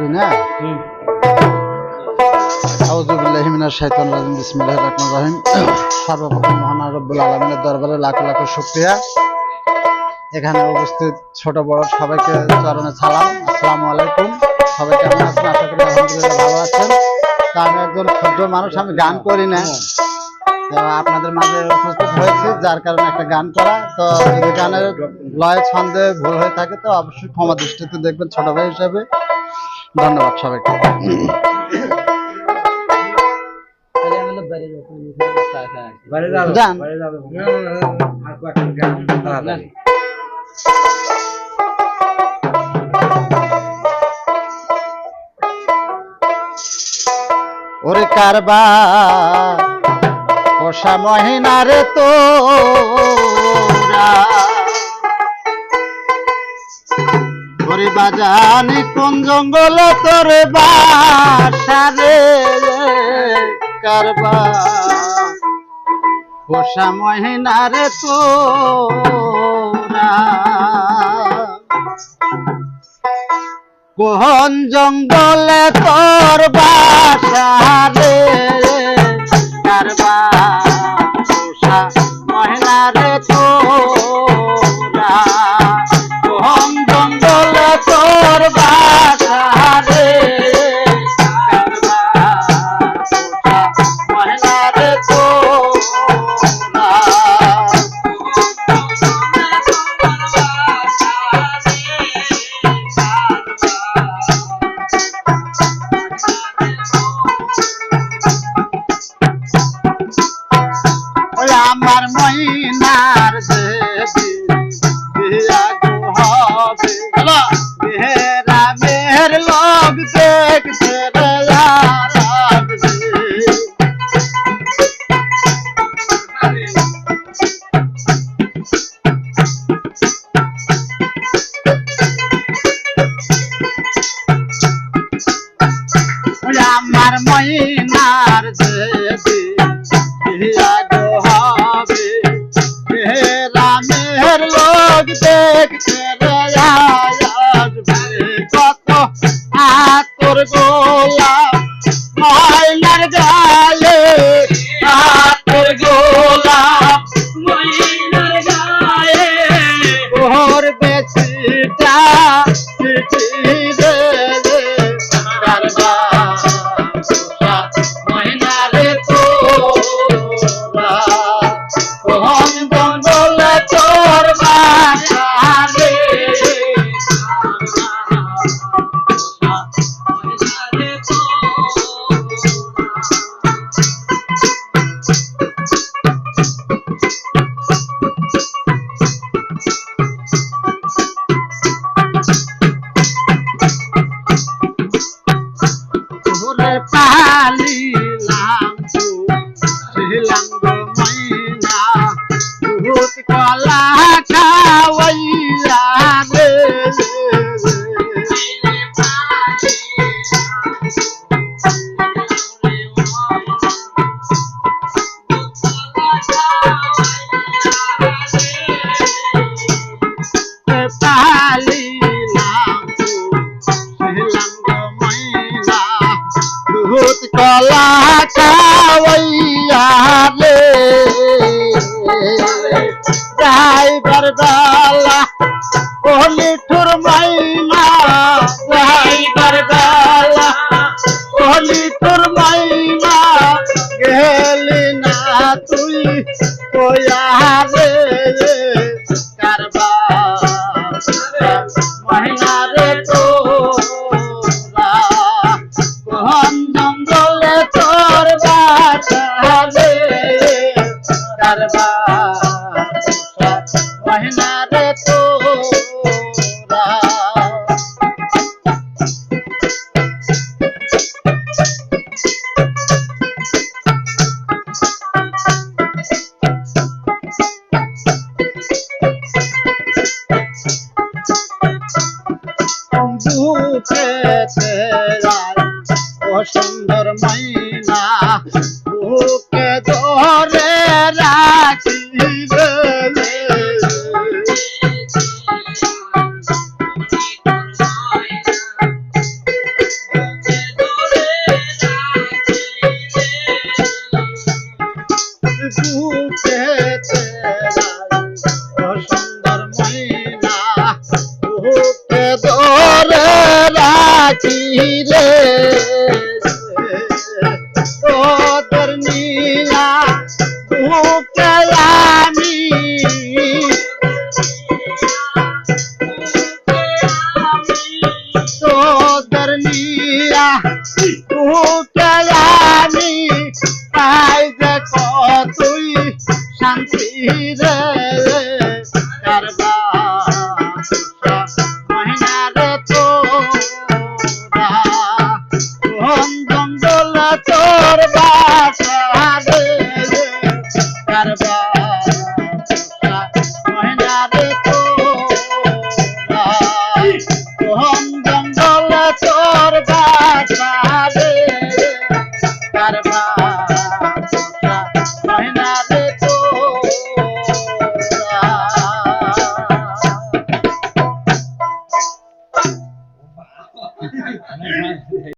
করি না? আউযুবিল্লাহি মিনাশ শাইতানির রাজিম বিসমিল্লাহির রহমানির রহিম। সর্বপ্রথম মহান রব্বুল আলামিনের দরবারে লাখ লাখ শুকরিয়া। এখানে উপস্থিত ছোট বড় সবাইকে চরণে সালাম। আসসালামু আলাইকুম। সবাই কেমন আছেন? আশা করি আলহামদুলিল্লাহ ভালো আছেন। তো আমি একজন ক্ষুদ্র মানুষ আমি গান করি না। তো আপনাদের মাঝে উপস্থিত হয়েছি যার কারণে একটা গান করা। তো যদি গানের লয় ছন্দে ভুল হয়ে থাকে তো অবশ্যই ক্ষমা দৃষ্টিতে দেখবেন ছোট ভাই হিসেবে। ধন্যবাদ সবাইকে। ওরে কারবা পোষা মহিনারে তোরা ওরে বাজানি কোন জঙ্গল তোর বাসারে কারবা পোষা মহিনারে তোরা। কোহন জঙ্গলে তোর বাসা রে কারবা அல்லா কলা খাওয়াইয়া রে ড্রাইভার বালা ও লিঠুর মাইনা ড্রাইভার বালা ও লিঠুর মাইনা গেলি না তুই কয়া রে ছে রে তোদের নিয়া বুকে আমি তোদের নিয়া বুকে আমি আই যে তুই শান্তি রে কারবা